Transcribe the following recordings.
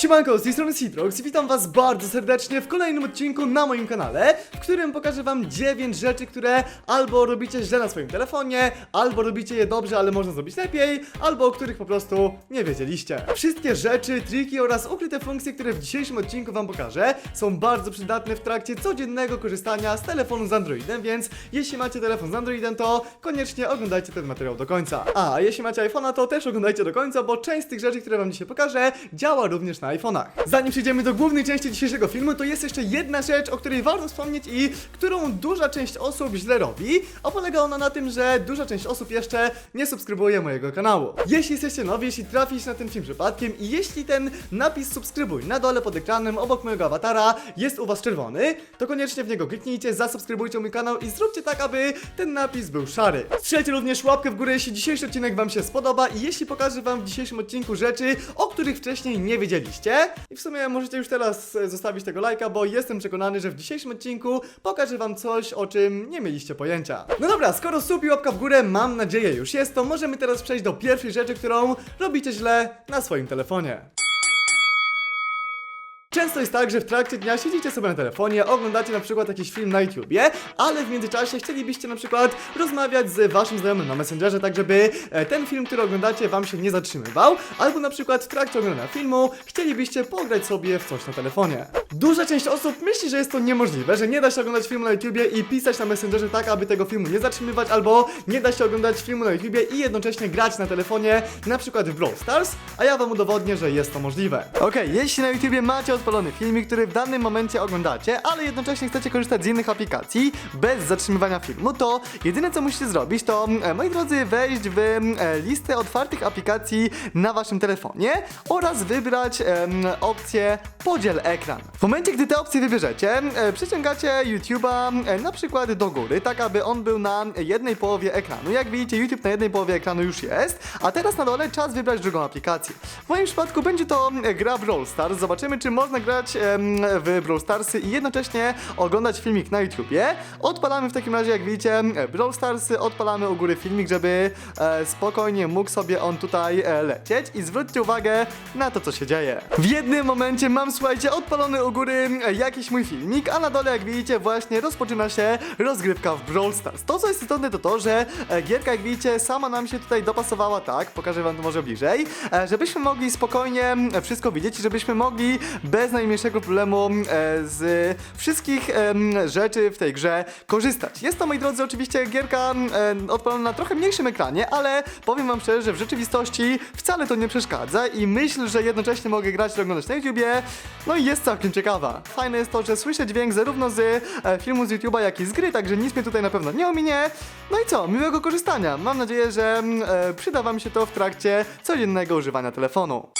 Siemanko, z tej strony i witam was bardzo serdecznie w kolejnym odcinku na moim kanale, w którym pokażę wam 9 rzeczy, które albo robicie źle na swoim telefonie, albo robicie je dobrze, ale można zrobić lepiej, albo o których po prostu nie wiedzieliście. Wszystkie rzeczy, triki oraz ukryte funkcje, które w dzisiejszym odcinku wam pokażę, są bardzo przydatne w trakcie codziennego korzystania z telefonu z Androidem, więc jeśli macie telefon z Androidem, to koniecznie oglądajcie ten materiał do końca. A jeśli macie iPhone'a, to też oglądajcie do końca, bo część z tych rzeczy, które wam dzisiaj pokażę, działa również na iPhone'ach. Zanim przejdziemy do głównej części dzisiejszego filmu, to jest jeszcze jedna rzecz, o której warto wspomnieć i którą duża część osób źle robi, a polega ona na tym, że duża część osób jeszcze nie subskrybuje mojego kanału. Jeśli jesteście nowi, jeśli traficie na ten film przypadkiem i jeśli ten napis subskrybuj na dole pod ekranem obok mojego awatara jest u was czerwony, to koniecznie w niego kliknijcie, zasubskrybujcie mój kanał i zróbcie tak, aby ten napis był szary. Strzelcie również łapkę w górę, jeśli dzisiejszy odcinek wam się spodoba i jeśli pokażę wam w dzisiejszym odcinku rzeczy, o których wcześniej nie wiedzieliście. I w sumie możecie już teraz e, zostawić tego lajka, bo jestem przekonany, że w dzisiejszym odcinku pokażę wam coś, o czym nie mieliście pojęcia. No dobra, skoro sub i łapka w górę, mam nadzieję już jest, to możemy teraz przejść do pierwszej rzeczy, którą robicie źle na swoim telefonie. Często jest tak, że w trakcie dnia siedzicie sobie na telefonie, oglądacie na przykład jakiś film na YouTubie, ale w międzyczasie chcielibyście na przykład rozmawiać z waszym znajomym na Messengerze, tak żeby e, ten film, który oglądacie, wam się nie zatrzymywał, albo na przykład w trakcie oglądania filmu chcielibyście pograć sobie w coś na telefonie. Duża część osób myśli, że jest to niemożliwe, że nie da się oglądać filmu na YouTubie i pisać na Messengerze tak, aby tego filmu nie zatrzymywać, albo nie da się oglądać filmu na YouTubie i jednocześnie grać na telefonie, na przykład w Brawl Stars, a ja wam udowodnię, że jest to możliwe. Okej, jeśli na YouTubie macie odpalony filmik, który w danym momencie oglądacie, ale jednocześnie chcecie korzystać z innych aplikacji bez zatrzymywania filmu, to jedyne co musicie zrobić to, e, moi drodzy, wejść w e, listę otwartych aplikacji na waszym telefonie oraz wybrać opcję podziel ekran. W momencie, gdy te opcje wybierzecie, e, przyciągacie YouTube'a na przykład do góry, tak aby on był na jednej połowie ekranu. Jak widzicie, YouTube na jednej połowie ekranu już jest, a teraz na dole czas wybrać drugą aplikację. W moim przypadku będzie to gra Brawl. Zobaczymy, czy można grać em, w Brawl Starsy i jednocześnie oglądać filmik na YouTubie. Odpalamy w takim razie, jak widzicie, Brawl Starsy, odpalamy u góry filmik, żeby e, spokojnie mógł sobie on tutaj e, lecieć i zwróćcie uwagę na to, co się dzieje. W jednym momencie mam, słuchajcie, odpalony u góry e, jakiś mój filmik, a na dole, jak widzicie, właśnie rozpoczyna się rozgrywka w Brawl Stars. To, co jest istotne, to to, że e, gierka, jak widzicie, sama nam się tutaj dopasowała tak, pokażę wam to może bliżej, e, żebyśmy mogli spokojnie wszystko widzieć i żebyśmy mogli bez najmniejszego problemu e, z wszystkich rzeczy w tej grze korzystać. Jest to, moi drodzy, oczywiście gierka odpalona na trochę mniejszym ekranie, ale powiem wam szczerze, że w rzeczywistości wcale to nie przeszkadza i myślę, że jednocześnie mogę grać i oglądać na YouTubie, no i jest całkiem ciekawa. Fajne jest to, że słyszę dźwięk zarówno z e, filmu z YouTube'a, jak i z gry, także nic mnie tutaj na pewno nie ominie. No i co, miłego korzystania. Mam nadzieję, że e, przyda wam się to w trakcie codziennego używania telefonu.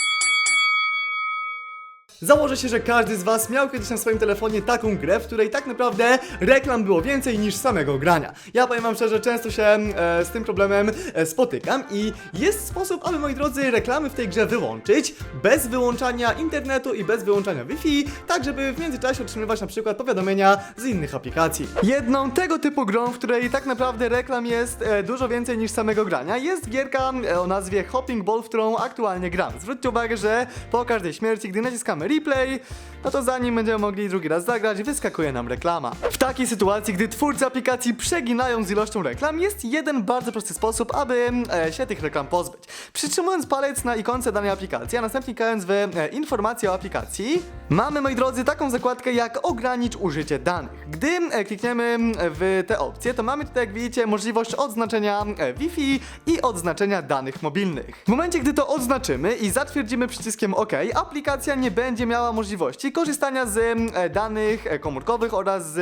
Założę się, że każdy z Was miał kiedyś na swoim telefonie taką grę, w której tak naprawdę reklam było więcej niż samego grania. Ja powiem Wam szczerze, często się e, z tym problemem e, spotykam i jest sposób, aby moi drodzy reklamy w tej grze wyłączyć bez wyłączania internetu i bez wyłączania Wi-Fi, tak żeby w międzyczasie otrzymywać na przykład powiadomienia z innych aplikacji. Jedną tego typu grą, w której tak naprawdę reklam jest e, dużo więcej niż samego grania, jest gierka e, o nazwie Hopping Ball, w którą aktualnie gram. Zwróćcie uwagę, że po każdej śmierci, gdy naciskamy replay, no to zanim będziemy mogli drugi raz zagrać, wyskakuje nam reklama. W takiej sytuacji, gdy twórcy aplikacji przeginają z ilością reklam, jest jeden bardzo prosty sposób, aby e, się tych reklam pozbyć. Przytrzymując palec na ikonce danej aplikacji, a następnie klikając w e, informacje o aplikacji, mamy, moi drodzy, taką zakładkę jak ogranicz użycie danych. Gdy e, klikniemy w te opcje, to mamy tutaj, jak widzicie, możliwość odznaczenia e, Wi-Fi i odznaczenia danych mobilnych. W momencie, gdy to odznaczymy i zatwierdzimy przyciskiem OK, aplikacja nie będzie miała możliwości korzystania z e, danych e, komórkowych oraz z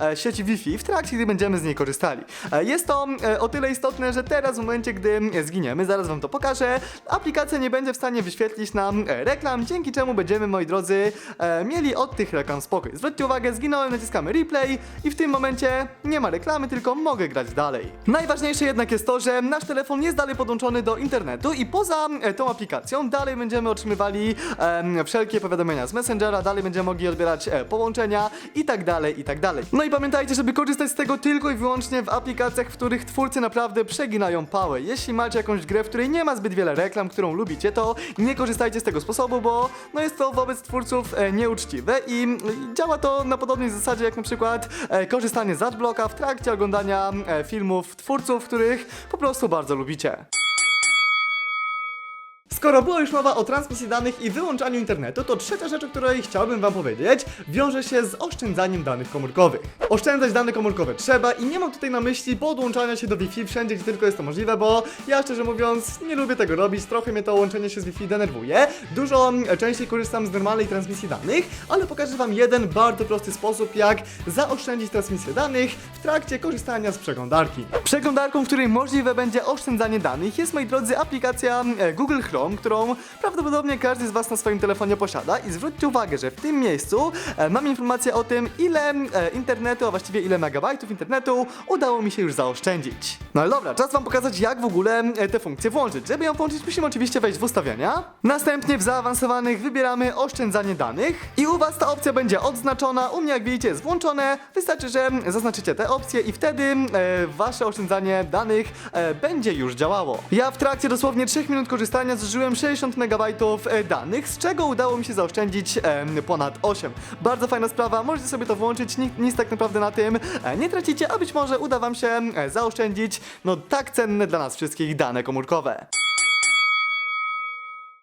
e, sieci Wi-Fi w trakcie, gdy będziemy z niej korzystali. Jest to o tyle istotne, że teraz w momencie, gdy zginiemy, zaraz wam to pokażę, aplikacja nie będzie w stanie wyświetlić nam reklam, dzięki czemu będziemy, moi drodzy, mieli od tych reklam spokój. Zwróćcie uwagę, zginąłem, naciskamy replay i w tym momencie nie ma reklamy, tylko mogę grać dalej. Najważniejsze jednak jest to, że nasz telefon jest dalej podłączony do internetu i poza tą aplikacją dalej będziemy otrzymywali wszelkie powiadomienia z Messengera, dalej będziemy mogli odbierać e, połączenia i tak dalej, i tak dalej. No i pamiętajcie, żeby korzystać z tego tylko i wyłącznie w aplikacjach, w których twórcy naprawdę przeginają pałę. Jeśli macie jakąś grę, w której nie ma zbyt wiele reklam, którą lubicie, to nie korzystajcie z tego sposobu, bo no jest to wobec twórców e, nieuczciwe i mm, działa to na podobnej zasadzie jak na przykład e, korzystanie z adblocka w trakcie oglądania e, filmów twórców, których po prostu bardzo lubicie. Skoro była już mowa o transmisji danych i wyłączaniu internetu, to trzecia rzecz, o której chciałbym Wam powiedzieć, wiąże się z oszczędzaniem danych komórkowych. Oszczędzać dane komórkowe trzeba i nie mam tutaj na myśli podłączania się do Wi-Fi wszędzie, gdzie tylko jest to możliwe, bo ja szczerze mówiąc nie lubię tego robić, trochę mnie to łączenie się z Wi-Fi denerwuje. Dużo mm, częściej korzystam z normalnej transmisji danych, ale pokażę Wam jeden bardzo prosty sposób, jak zaoszczędzić transmisję danych w trakcie korzystania z przeglądarki. Przeglądarką, w której możliwe będzie oszczędzanie danych jest, moi drodzy, aplikacja e, Google Chrome, którą prawdopodobnie każdy z Was na swoim telefonie posiada i zwróćcie uwagę, że w tym miejscu e, mam informację o tym, ile e, internetu, a właściwie ile megabajtów internetu udało mi się już zaoszczędzić. No ale dobra, czas Wam pokazać, jak w ogóle e, tę funkcję włączyć. Żeby ją włączyć, musimy oczywiście wejść w ustawienia. Następnie w zaawansowanych wybieramy oszczędzanie danych i u Was ta opcja będzie odznaczona. U mnie, jak widzicie, jest włączone. Wystarczy, że zaznaczycie tę opcję i wtedy e, Wasze oszczędzanie danych e, będzie już działało. Ja w trakcie dosłownie 3 minut korzystania zużyłem 60 MB danych, z czego udało mi się zaoszczędzić e, ponad 8. Bardzo fajna sprawa, możecie sobie to włączyć, nic, nic tak naprawdę na tym e, nie tracicie, a być może uda Wam się e, zaoszczędzić no tak cenne dla nas wszystkich dane komórkowe.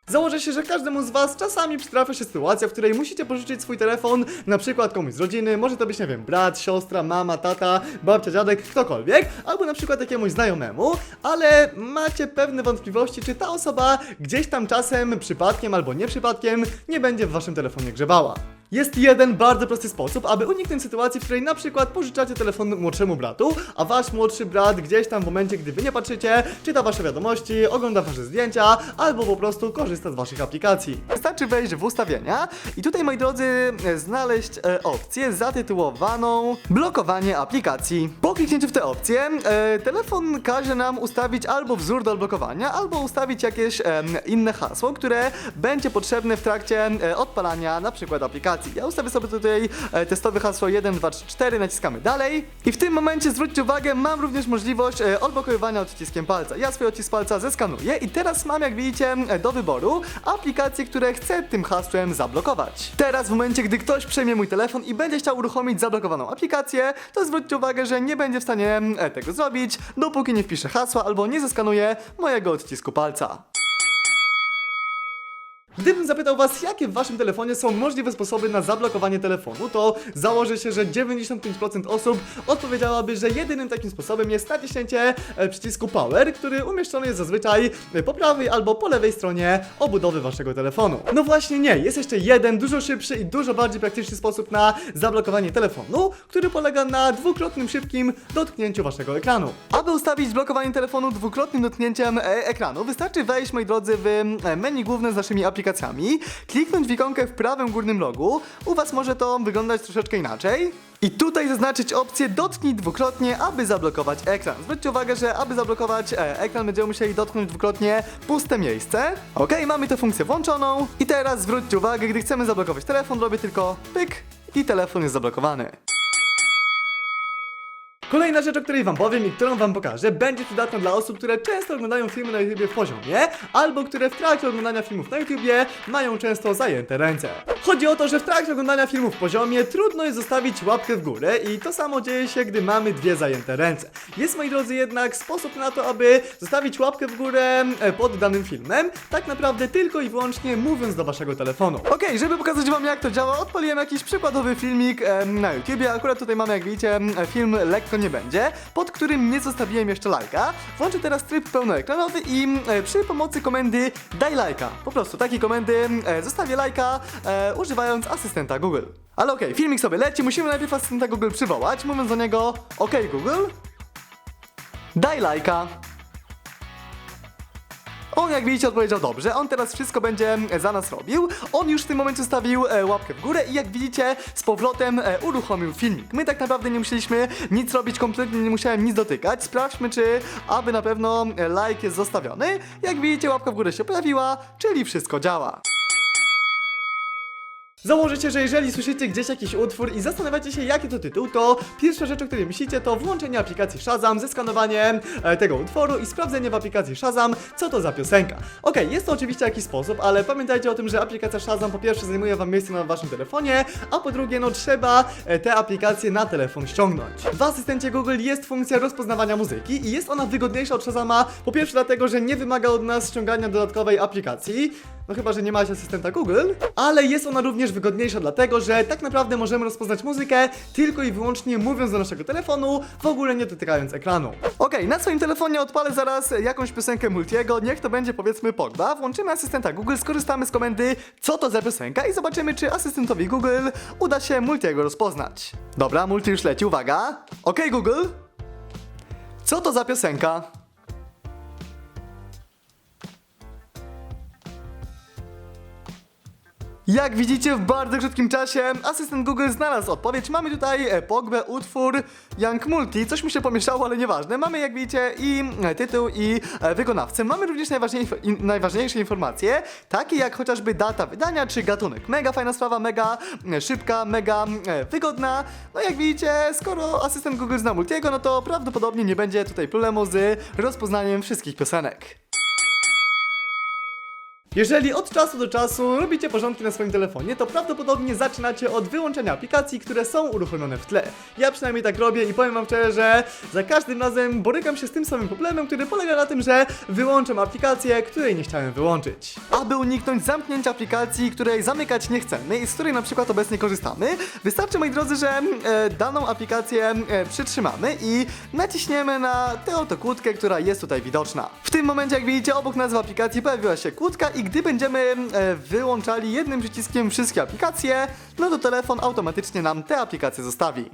Założę się, że każdemu z Was czasami przytrafia się sytuacja, w której musicie pożyczyć swój telefon, na przykład komuś z rodziny, może to być, nie wiem, brat, siostra, mama, tata, babcia, dziadek, ktokolwiek, albo na przykład jakiemuś znajomemu, ale macie pewne wątpliwości, czy ta osoba gdzieś tam czasem, przypadkiem albo nie przypadkiem, nie będzie w Waszym telefonie grzebała. Jest jeden bardzo prosty sposób, aby uniknąć sytuacji, w której na przykład pożyczacie telefon młodszemu bratu, a wasz młodszy brat gdzieś tam w momencie, gdy wy nie patrzycie, czyta wasze wiadomości, ogląda wasze zdjęcia, albo po prostu korzysta z waszych aplikacji. Wystarczy wejść w ustawienia i tutaj, moi drodzy, e, znaleźć e, opcję zatytułowaną blokowanie aplikacji. Po kliknięciu w tę opcję, e, telefon każe nam ustawić albo wzór do odblokowania, albo ustawić jakieś em, inne hasło, które będzie potrzebne w trakcie e, odpalania na przykład aplikacji. Ja ustawię sobie tutaj e, testowe hasło 1, 2, 3, 4, naciskamy dalej i w tym momencie zwróćcie uwagę, mam również możliwość e, odblokowywania odciskiem palca. Ja swój odcisk palca zeskanuję i teraz mam, jak widzicie, e, do wyboru aplikacje, które chcę tym hasłem zablokować. Teraz w momencie, gdy ktoś przejmie mój telefon i będzie chciał uruchomić zablokowaną aplikację, to zwróćcie uwagę, że nie będzie w stanie e, tego zrobić, dopóki nie wpisze hasła albo nie zeskanuje mojego odcisku palca. Gdybym zapytał Was, jakie w Waszym telefonie są możliwe sposoby na zablokowanie telefonu, to założę się, że 95% osób odpowiedziałaby, że jedynym takim sposobem jest naciśnięcie e, przycisku Power, który umieszczony jest zazwyczaj e, po prawej albo po lewej stronie obudowy Waszego telefonu. No właśnie nie, jest jeszcze jeden, dużo szybszy i dużo bardziej praktyczny sposób na zablokowanie telefonu, który polega na dwukrotnym szybkim dotknięciu Waszego ekranu. Aby ustawić blokowanie telefonu dwukrotnym dotknięciem e, ekranu, wystarczy wejść, moi drodzy, w menu główne z naszymi aplikacjami, kliknąć w ikonkę w prawym górnym rogu. U Was może to wyglądać troszeczkę inaczej. I tutaj zaznaczyć opcję dotknij dwukrotnie, aby zablokować ekran. Zwróćcie uwagę, że aby zablokować e, ekran będziemy musieli dotknąć dwukrotnie puste miejsce. Ok, mamy tę funkcję włączoną. I teraz zwróćcie uwagę, gdy chcemy zablokować telefon, robię tylko pyk i telefon jest zablokowany. Kolejna rzecz, o której wam powiem i którą wam pokażę, będzie przydatna dla osób, które często oglądają filmy na YouTubie w poziomie, albo które w trakcie oglądania filmów na YouTubie mają często zajęte ręce. Chodzi o to, że w trakcie oglądania filmów w poziomie trudno jest zostawić łapkę w górę i to samo dzieje się, gdy mamy dwie zajęte ręce. Jest, moi drodzy, jednak sposób na to, aby zostawić łapkę w górę e, pod danym filmem, tak naprawdę tylko i wyłącznie mówiąc do waszego telefonu. Okej, żeby pokazać wam jak to działa, odpaliłem jakiś przykładowy filmik e, na YouTubie, akurat tutaj mamy, jak widzicie, m, film lekko nie będzie, pod którym nie zostawiłem jeszcze lajka. Włączę teraz tryb pełnoekranowy i e, przy pomocy komendy daj lajka, po prostu takiej komendy e, zostawię lajka e, używając asystenta Google. Ale okej, filmik sobie leci, musimy najpierw asystenta Google przywołać, mówiąc do niego OK Google, daj lajka. On jak widzicie odpowiedział dobrze, on teraz wszystko będzie e, za nas robił. On już w tym momencie stawił e, łapkę w górę i jak widzicie z powrotem e, uruchomił filmik. My tak naprawdę nie musieliśmy nic robić, kompletnie nie musiałem nic dotykać. Sprawdźmy czy aby na pewno e, like jest zostawiony. Jak widzicie łapka w górę się pojawiła, czyli wszystko działa. Założycie, że jeżeli słyszycie gdzieś jakiś utwór i zastanawiacie się jaki to tytuł, to pierwsza rzecz, o której myślicie to włączenie aplikacji Shazam, zeskanowanie e, tego utworu i sprawdzenie w aplikacji Shazam, co to za piosenka. Okej, jest to oczywiście jakiś sposób, ale pamiętajcie o tym, że aplikacja Shazam po pierwsze zajmuje wam miejsce na waszym telefonie, a po drugie no trzeba e, te aplikacje na telefon ściągnąć. W asystencie Google jest funkcja rozpoznawania muzyki i jest ona wygodniejsza od Shazama, po pierwsze dlatego, że nie wymaga od nas ściągania dodatkowej aplikacji, no chyba, że nie macie asystenta Google, ale jest ona również wygodniejsza dlatego, że tak naprawdę możemy rozpoznać muzykę tylko i wyłącznie mówiąc do naszego telefonu, w ogóle nie dotykając ekranu. Okej, na swoim telefonie odpalę zaraz jakąś piosenkę Multiego, niech to będzie powiedzmy Pogba, włączymy asystenta Google, skorzystamy z komendy co to za piosenka i zobaczymy czy asystentowi Google uda się Multiego rozpoznać. Dobra, Multi już leci, uwaga. Okej Google, co to za piosenka? Jak widzicie, w bardzo krótkim czasie asystent Google znalazł odpowiedź. Mamy tutaj e, Pogbę, utwór Young Multi. Coś mi się pomieszało, ale nieważne. Mamy, jak widzicie, i e, tytuł, i e, wykonawcę. Mamy również najważniejsze, in, najważniejsze informacje, takie jak chociażby data wydania czy gatunek. Mega fajna sprawa, mega szybka, mega wygodna. No jak widzicie, skoro asystent Google zna Multiego, no to prawdopodobnie nie będzie tutaj problemu z rozpoznaniem wszystkich piosenek. Jeżeli od czasu do czasu robicie porządki na swoim telefonie, to prawdopodobnie zaczynacie od wyłączenia aplikacji, które są uruchomione w tle. Ja przynajmniej tak robię i powiem wam szczerze, że za każdym razem borykam się z tym samym problemem, który polega na tym, że wyłączam aplikację, której nie chciałem wyłączyć. Aby uniknąć zamknięcia aplikacji, której zamykać nie chcemy i z której na przykład obecnie korzystamy, wystarczy moi drodzy, że e, daną aplikację e, przytrzymamy i naciśniemy na tę oto kłódkę, która jest tutaj widoczna. W tym momencie, jak widzicie, obok nazwy aplikacji pojawiła się kłódka i gdy będziemy e, wyłączali jednym przyciskiem wszystkie aplikacje, no to telefon automatycznie nam te aplikacje zostawi.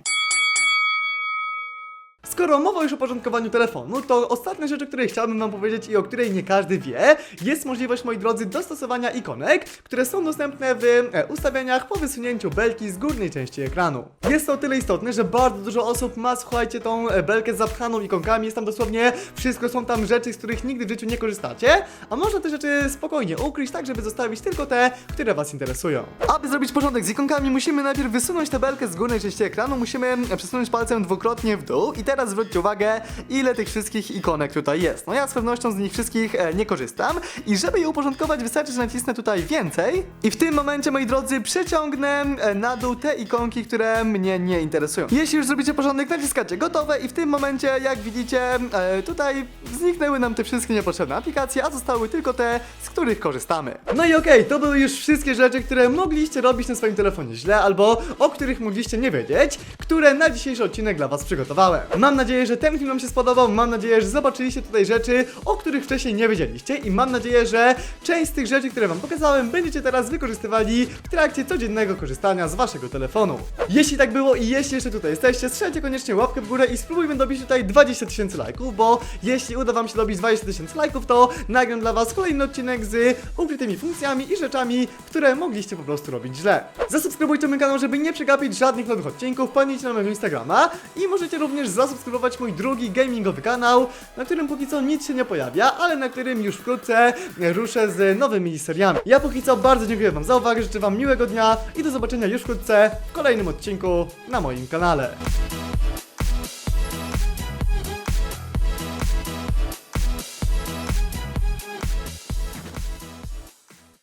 Skoro mowa już o porządkowaniu telefonu, to ostatnia rzecz, o której chciałbym wam powiedzieć i o której nie każdy wie, jest możliwość, moi drodzy, dostosowania ikonek, które są dostępne w e, ustawieniach po wysunięciu belki z górnej części ekranu. Jest to o tyle istotne, że bardzo dużo osób ma, słuchajcie, tą e, belkę zapchaną ikonkami, jest tam dosłownie wszystko, są tam rzeczy, z których nigdy w życiu nie korzystacie, a można te rzeczy spokojnie ukryć, tak żeby zostawić tylko te, które was interesują. Aby zrobić porządek z ikonkami, musimy najpierw wysunąć tę belkę z górnej części ekranu, musimy e, przesunąć palcem dwukrotnie w dół i teraz zwróćcie uwagę, ile tych wszystkich ikonek tutaj jest. No ja z pewnością z nich wszystkich e, nie korzystam i żeby je uporządkować wystarczy, że nacisnę tutaj więcej i w tym momencie, moi drodzy, przeciągnę e, na dół te ikonki, które mnie nie interesują. Jeśli już zrobicie porządek, naciskacie gotowe i w tym momencie, jak widzicie, e, tutaj zniknęły nam te wszystkie niepotrzebne aplikacje, a zostały tylko te, z których korzystamy. No i okej, to były już wszystkie rzeczy, które mogliście robić na swoim telefonie źle, albo o których mogliście nie wiedzieć, które na dzisiejszy odcinek dla was przygotowałem. Mam nadzieję, że ten film wam się spodobał, mam nadzieję, że zobaczyliście tutaj rzeczy, o których wcześniej nie wiedzieliście i mam nadzieję, że część z tych rzeczy, które wam pokazałem, będziecie teraz wykorzystywali w trakcie codziennego korzystania z waszego telefonu. Jeśli tak było i jeśli jeszcze tutaj jesteście, strzelcie koniecznie łapkę w górę i spróbujmy dobić tutaj 20 tysięcy lajków, bo jeśli uda wam się dobić 20 tysięcy lajków, to nagram dla was kolejny odcinek z ukrytymi funkcjami i rzeczami, które mogliście po prostu robić źle. Zasubskrybujcie mój kanał, żeby nie przegapić żadnych nowych odcinków, wpadnijcie na mojego Instagrama i możecie również zasubskrybować mój drugi gamingowy kanał, na którym póki co nic się nie pojawia, ale na którym już wkrótce ruszę z nowymi seriami. Ja póki co bardzo dziękuję wam za uwagę, życzę wam miłego dnia i do zobaczenia już wkrótce w kolejnym odcinku na moim kanale.